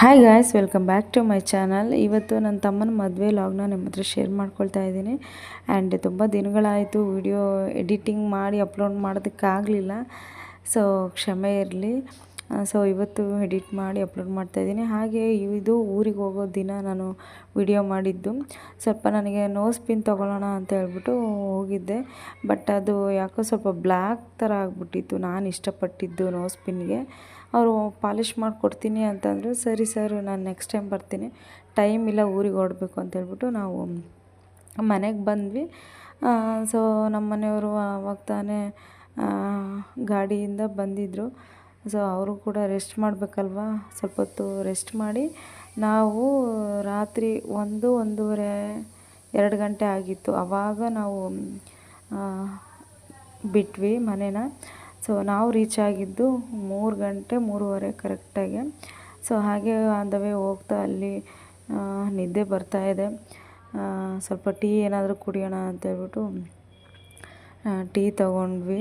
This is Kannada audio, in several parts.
Hi guys welcome back to my channel ಇವತ್ತು ನನ್ನ ತಮ್ಮನ ಮದುವೆ ಲಾಗ್ನ ನಿಮ್ಮ ಹತ್ರ ಶೇರ್ ಮಾಡ್ಕೊಳ್ತಾ ಇದ್ದೀನಿ. ಆ್ಯಂಡ್ ತುಂಬ ದಿನಗಳಾಯಿತು ವಿಡಿಯೋ ಎಡಿಟಿಂಗ್ ಮಾಡಿ ಅಪ್ಲೋಡ್ ಮಾಡೋದಕ್ಕಾಗಲಿಲ್ಲ. ಸೊ ಕ್ಷಮೆ ಇರಲಿ. ಸೊ ಇವತ್ತು ಎಡಿಟ್ ಮಾಡಿ ಅಪ್ಲೋಡ್ ಮಾಡ್ತಾಯಿದ್ದೀನಿ ಹಾಗೆ ಇದು ಊರಿಗೆ ಹೋಗೋ ದಿನ ನಾನು ವಿಡಿಯೋ ಮಾಡಿದ್ದು. ಸ್ವಲ್ಪ ನನಗೆ ನೋಸ್ ಪಿನ್ ತೊಗೊಳ್ಳೋಣ ಅಂತ ಹೇಳ್ಬಿಟ್ಟು ಹೋಗಿದ್ದೆ. ಬಟ್ ಅದು ಯಾಕೋ ಸ್ವಲ್ಪ ಬ್ಲ್ಯಾಕ್ ಥರ ಆಗಿಬಿಟ್ಟಿತ್ತು. ನಾನು ಇಷ್ಟಪಟ್ಟಿದ್ದು ನೋಸ್ ಪಿನ್ಗೆ ಅವರು ಪಾಲಿಶ್ ಮಾಡಿಕೊಡ್ತೀನಿ ಅಂತಂದರು, ಸರಿ ಸರ್, ನಾನು ನೆಕ್ಸ್ಟ್ ಟೈಮ್ ಬರ್ತೀನಿ. ಟೈಮ್ ಇಲ್ಲ, ಊರಿಗೆ ಹೊರಡ್ಬೇಕು ಅಂತೇಳ್ಬಿಟ್ಟು ನಾವು ಮನೆಗೆ ಬಂದ್ವಿ. ಸೊ ನಮ್ಮ ಮನೆಯವರು ಆವಾಗ ತಾನೇ ಗಾಡಿಯಿಂದ ಬಂದಿದ್ದರು ಸೊ ಅವರು ಕೂಡ ರೆಸ್ಟ್ ಮಾಡಬೇಕಲ್ವಾ? ಸ್ವಲ್ಪ ಹೊತ್ತು ರೆಸ್ಟ್ ಮಾಡಿ, ನಾವು ರಾತ್ರಿ ಒಂದು, ಒಂದೂವರೆ, ಎರಡು ಗಂಟೆ ಆಗಿತ್ತು. ಆವಾಗ ನಾವು ಬಿಟ್ವಿ ಮನೇನ. ಸೊ ನಾವು ರೀಚ್ ಆಗಿದ್ದು ಮೂರು ಗಂಟೆ, ಮೂರುವರೆ ಕರೆಕ್ಟಾಗಿ ಸೊ ಹಾಗೆ ಆನ್ ದ ವೇ ಹೋಗ್ತಾ ಅಲ್ಲಿ ನಿದ್ದೆ ಬರ್ತಾ ಇದೆ. ಸ್ವಲ್ಪ ಟೀ ಏನಾದರೂ ಕುಡಿಯೋಣ ಅಂತ ಹೇಳ್ಬಿಟ್ಟು ಟೀ ತೊಗೊಂಡ್ವಿ.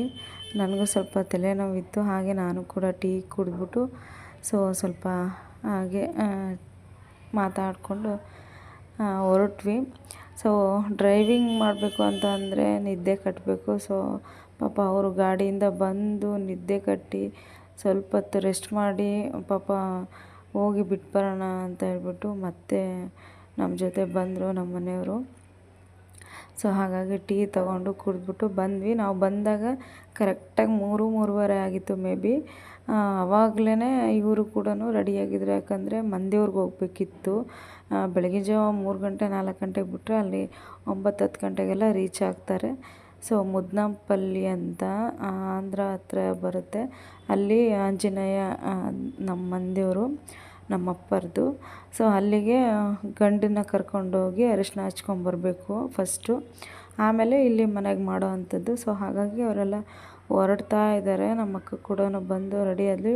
ನನಗೂ ಸ್ವಲ್ಪ ತಲೆನೋವಿತ್ತು, ಹಾಗೆ ನಾನು ಕೂಡ ಟೀ ಕುಡಿದ್ಬಿಟ್ಟು ಸೊ ಸ್ವಲ್ಪ ಹಾಗೆ ಮಾತಾಡಿಕೊಂಡು ಹೊರಟ್ವಿ. ಸೊ ಡ್ರೈವಿಂಗ್ ಮಾಡಬೇಕು ಅಂತ ಅಂದರೆ ನಿದ್ದೆ ಕಟ್ಟಬೇಕು ಸೊ ಪಾಪ ಅವರು ಗಾಡಿಯಿಂದ ಬಂದು ನಿದ್ದೆ ಕಟ್ಟಿ ಸ್ವಲ್ಪ ಹೊತ್ತು ರೆಸ್ಟ್ ಮಾಡಿ, ಪಾಪ ಹೋಗಿ ಬಿಟ್ಟು ಬರೋಣ ಅಂತ ಹೇಳ್ಬಿಟ್ಟು ಮತ್ತೆ ನಮ್ಮ ಜೊತೆ ಬಂದರು ನಮ್ಮ ಮನೆಯವರು. ಸೊ ಹಾಗಾಗಿ ಟೀ ತೊಗೊಂಡು ಕುಡಿದ್ಬಿಟ್ಟು ಬಂದ್ವಿ. ನಾವು ಬಂದಾಗ ಕರೆಕ್ಟಾಗಿ ಮೂರು, ಮೂರುವರೆ ಆಗಿತ್ತು ಮೇ ಬಿ. ಆವಾಗಲೇ ಇವರು ಕೂಡ ರೆಡಿಯಾಗಿದ್ದರು ಯಾಕಂದರೆ ಮಂದಿಯವ್ರಿಗೆ ಹೋಗ್ಬೇಕಿತ್ತು. ಬೆಳಗಿನ ಜಾವ ಮೂರು ಗಂಟೆ, ನಾಲ್ಕು ಗಂಟೆಗೆ ಬಿಟ್ಟರೆ ಅಲ್ಲಿ ಒಂಬತ್ತು ಹತ್ತು ಗಂಟೆಗೆಲ್ಲ ರೀಚ್ ಆಗ್ತಾರೆ. ಸೊ ಮುದ್ನಾಂಪಲ್ಲಿ ಅಂತ ಆಂಧ್ರ ಹತ್ರ ಬರುತ್ತೆ. ಅಲ್ಲಿ ಆಂಜನೇಯ ನಮ್ಮ ಮಂದಿಯವರು ನಮ್ಮಪ್ಪರದು. ಸೊ ಅಲ್ಲಿಗೆ ಗಂಡನ್ನ ಕರ್ಕೊಂಡೋಗಿ ಅರಿಶಿನ ಹಚ್ಕೊಂಬರ್ಬೇಕು ಫಸ್ಟು. ಆಮೇಲೆ ಇಲ್ಲಿ ಮನೆಗೆ ಮಾಡೋ ಅಂಥದ್ದು. ಸೊ ಹಾಗಾಗಿ ಅವರೆಲ್ಲ ಹೊರಡ್ತಾ ಇದ್ದಾರೆ ನಮ್ಮ ಅಕ್ಕ ಕೂಡ ಬಂದು ರೆಡಿಯಲ್ಲಿ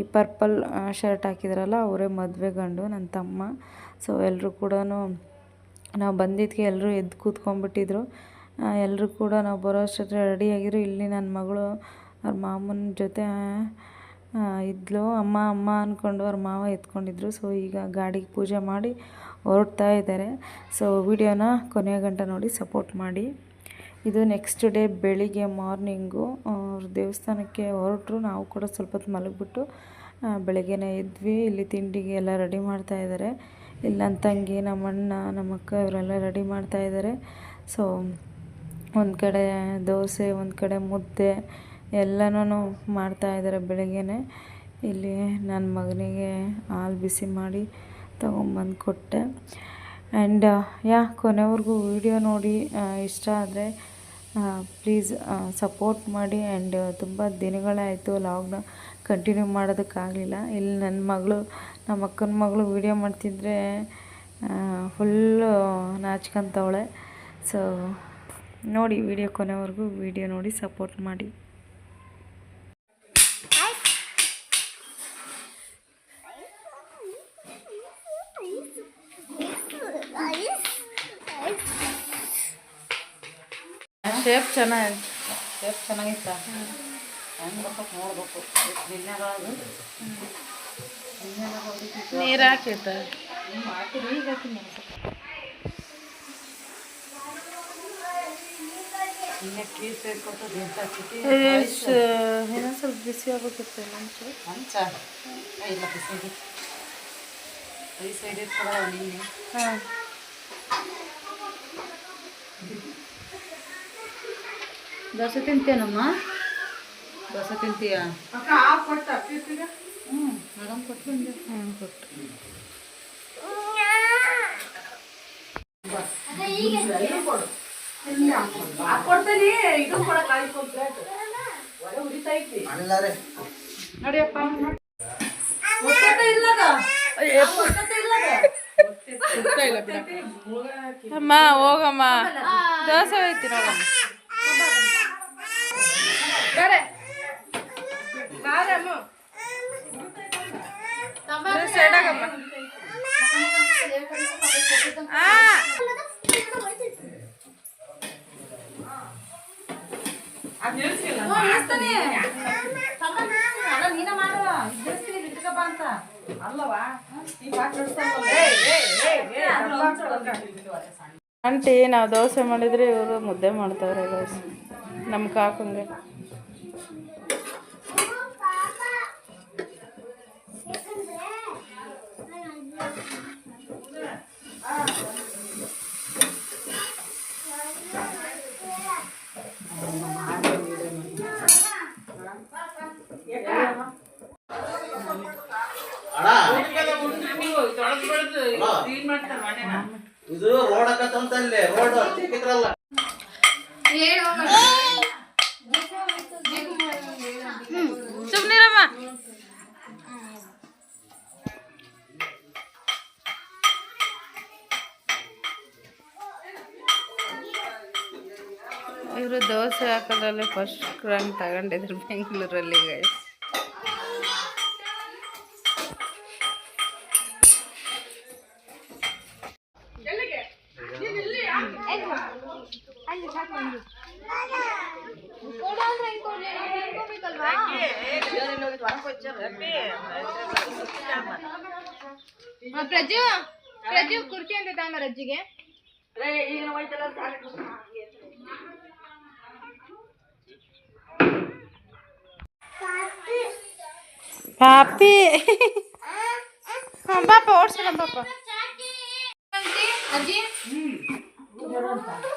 ಈ ಪರ್ಪಲ್ ಶರ್ಟ್ ಹಾಕಿದ್ರಲ್ಲ, ಅವರೇ ಮದುವೆ ಗಂಡು ನನ್ನ ತಮ್ಮ. ಸೊ ಎಲ್ಲರೂ ಕೂಡ ನಾವು ಬಂದಿದ್ದಕ್ಕೆ ಎಲ್ಲರೂ ಎದ್ದು ಕೂತ್ಕೊಂಡ್ಬಿಟ್ಟಿದ್ರು. ಎಲ್ಲರೂ ಕೂಡ ನಾವು ಬರೋ ಅಷ್ಟೊತ್ತಿಗೆ ರೆಡಿಯಾಗಿದ್ರು ಇಲ್ಲಿ ನನ್ನ ಮಗಳು, ಅವ್ರ ಮಾಮನ ಜೊತೆ ಇದ್ಲು. ಅಮ್ಮ ಅಮ್ಮ ಅಂದ್ಕೊಂಡು ಅವ್ರ ಮಾವ ಎತ್ಕೊಂಡಿದ್ರು. ಸೊ ಈಗ ಗಾಡಿಗೆ ಪೂಜೆ ಮಾಡಿ ಹೊರಡ್ತಾ ಇದ್ದಾರೆ ಸೊ ವಿಡಿಯೋನ ಕೊನೆಯ ಗಂಟ ನೋಡಿ ಸಪೋರ್ಟ್ ಮಾಡಿ. ಇದು ನೆಕ್ಸ್ಟ್ ಡೇ ಬೆಳಿಗ್ಗೆ ಮಾರ್ನಿಂಗು ಅವ್ರ ದೇವಸ್ಥಾನಕ್ಕೆ ಹೊರಟರು. ನಾವು ಕೂಡ ಸ್ವಲ್ಪ ಹೊತ್ತು ಮಲಗಿಬಿಟ್ಟು ಬೆಳಗ್ಗೆನೇ ಇದ್ವಿ. ಇಲ್ಲಿ ತಿಂಡಿಗೆ ಎಲ್ಲ ರೆಡಿ ಮಾಡ್ತಾ ಇದ್ದಾರೆ ಇಲ್ಲಿ ನನ್ನ ತಂಗಿ ನಮ್ಮ ಅಣ್ಣ ನಮ್ಮ ಅಕ್ಕ ಇವರೆಲ್ಲ ರೆಡಿ ಮಾಡ್ತಾ ಇದ್ದಾರೆ ಸೊ ಒಂದು ಕಡೆ ದೋಸೆ, ಒಂದು ಕಡೆ ಮುದ್ದೆ ಎಲ್ಲನೂ ಮಾಡ್ತಾಯಿದ್ದಾರೆ ಬೆಳಗ್ಗೆನೇ. ಇಲ್ಲಿ ನನ್ನ ಮಗನಿಗೆ ಹಾಲು ಬಿಸಿ ಮಾಡಿ ತೊಗೊಂಬಂದು ಕೊಟ್ಟೆ. ಆ್ಯಂಡ್ ಯಾ, ಕೊನೆವರೆಗೂ ವಿಡಿಯೋ ನೋಡಿ ಇಷ್ಟ ಆದರೆ ಪ್ಲೀಸ್ ಸಪೋರ್ಟ್ ಮಾಡಿ. ಆ್ಯಂಡ್ ತುಂಬ ದಿನಗಳಾಯಿತು ಲಾಕ್ಡೌನ್ ಕಂಟಿನ್ಯೂ ಮಾಡೋದಕ್ಕಾಗಲಿಲ್ಲ. ಇಲ್ಲಿ ನನ್ನ ಮಗಳು ನಮ್ಮ ಅಕ್ಕನ ಮಗಳು ವೀಡಿಯೋ ಮಾಡ್ತಿದ್ರೆ ಫುಲ್ಲು ನಾಚ್ಕೊಂತವಳೆ. ಸೊ ನೋಡಿ ವಿಡಿಯೋ ಕೊನೆವರೆಗೂ ವಿಡಿಯೋ ನೋಡಿ ಸಪೋರ್ಟ್ ಮಾಡಿ. ಶೇಪ್ ಚೆನ್ನಾಗಿ ಶೇಪ್ ಚೆನ್ನಾಗಿತ್ತ? ಹೆಂಗೆ ಬರ್ಬೇಕು ನೋಡ್ಬೇಕು. ನಿನ್ನೆಗಳು ನೀರು ಹಾಕಿತ್ತ ಹಾಕಿರಿ. ಈಗ ಹಾಕಿ ಇನ್ನೊಂದು ಸ್ವಲ್ಪ ಬಿಸಿ ಆಗ್ಬೇಕಿತ್ತು ಮಂಚು ಮಂಚ ಇಲ್ಲ ಬಿಸಿಗೆ ಐದು ಸೈಡ್ ಇಟ್ಕೊಡವ ನಿನ್ನೆ ಹಾಂ ದೋಸೆ ತಿಂತೇನಮ್ಮ ದೋಸೆ ತಿಂತೀಯ ಹ್ಞೂ ಮೇಡಮ್ ಕೊಟ್ಟು ಬಂದೆ ಹ್ಞೂ ಕೊಟ್ಟು ನಡಿಯಪ್ಪ ಅಮ್ಮ ಹೋಗಮ್ಮ. ದೋಸೆ ಹೋಯ್ತೀನಿ ಹೋಗಮ್ಮ ಸೈಡ್ ಆಗಮ್ಮ ಆ. ನೀನ ಆಂಟಿ ನಾವು ದೋಸೆ ಮಾಡಿದ್ರೆ ಇವರು ಮುದ್ದೆ ಮಾಡ್ತಾವ್ರೆ ದೋಸೆ ನಮ್ಗೆ ಕಾಕಂಗೆ. ಇದು ರೋಡ್ ರೋಡ್ ಸಿಕ್ಕಿದ್ರಲ್ಲ. ಇವರು ದೋಸೆ ಹಾಕೋದ್ರಲ್ಲಿ ಫಸ್ಟ್ ಕ್ರಾಂಕ್ ತಗೊಂಡಿದ್ರು ಬೆಂಗಳೂರಲ್ಲಿ ಗೈಸ್ ಪ್ರಜು ಪ್ರಜು ಕುರ್ಚಿ ಅಂತ ತಾಂಬ ರಜ್ಜಿಗೆ ಪಾಪಿ ಹಾಂ ಪಾಪ ಓಡ್ಸೋಣ ಪಾಪ ಅಜ್ಜಿ ಐದು ಕಿಲೋಮೀಟರ್ ಐತೆ ಅನ್ಕೊಂಡು ಏಯ್ಯೋ ಬೈಡಕ್ಕೂ ಬ್ಯಾಡ್ ಬಿಡಕ್ಕೆ ಬರಲ್ಲ ನೀವು ಖುಷಿ ನೋಡಿ ಹಿಂಗೆ ತಿರುಗಿ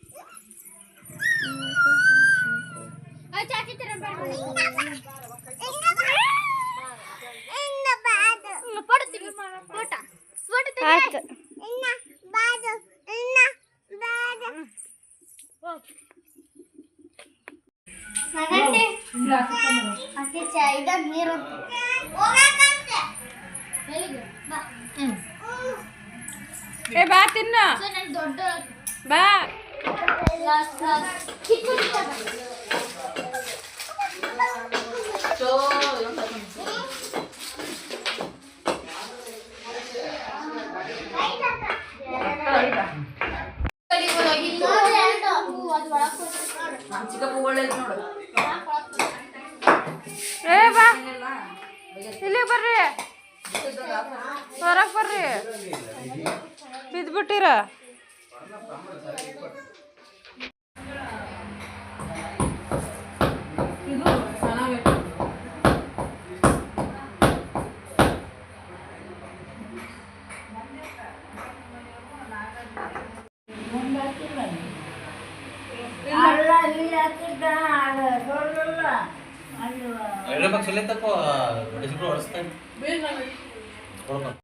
ನೀರು. ಏ ಬಾ ತಿನ್ನ. ದೊಡ್ಡ ಬಾ. ಹೊರಗೆ ಬರ್ರಿ. ಬಿದ್ಬಿಟ್ಟಿರ. ಎರಡು ಪಕ್ಷ ಇಲ್ಲೇ ತಪ್ಪ ಹೊಡಿಸ್ಬಿಟ್ಟು ಹೊಡಿಸ್ತಾನೆ வணக்கம்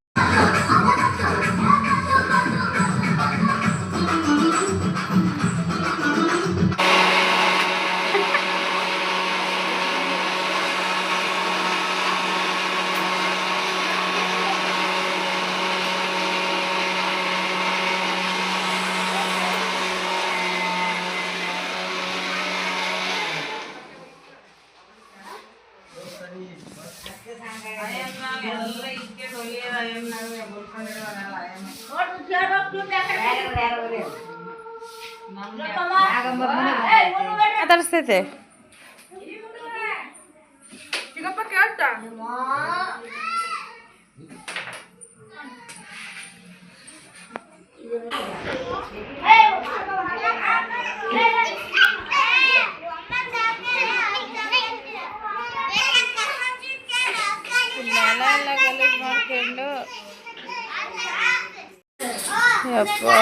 ಕೊಡ್ಬೇಕು ಮಾತಾಡಿಸ್ತೈತೆ ನೆಲ ಎಲ್ಲ ಗಲೀಜ್ ಮಾಡ್ಕೊಂಡು அப்பா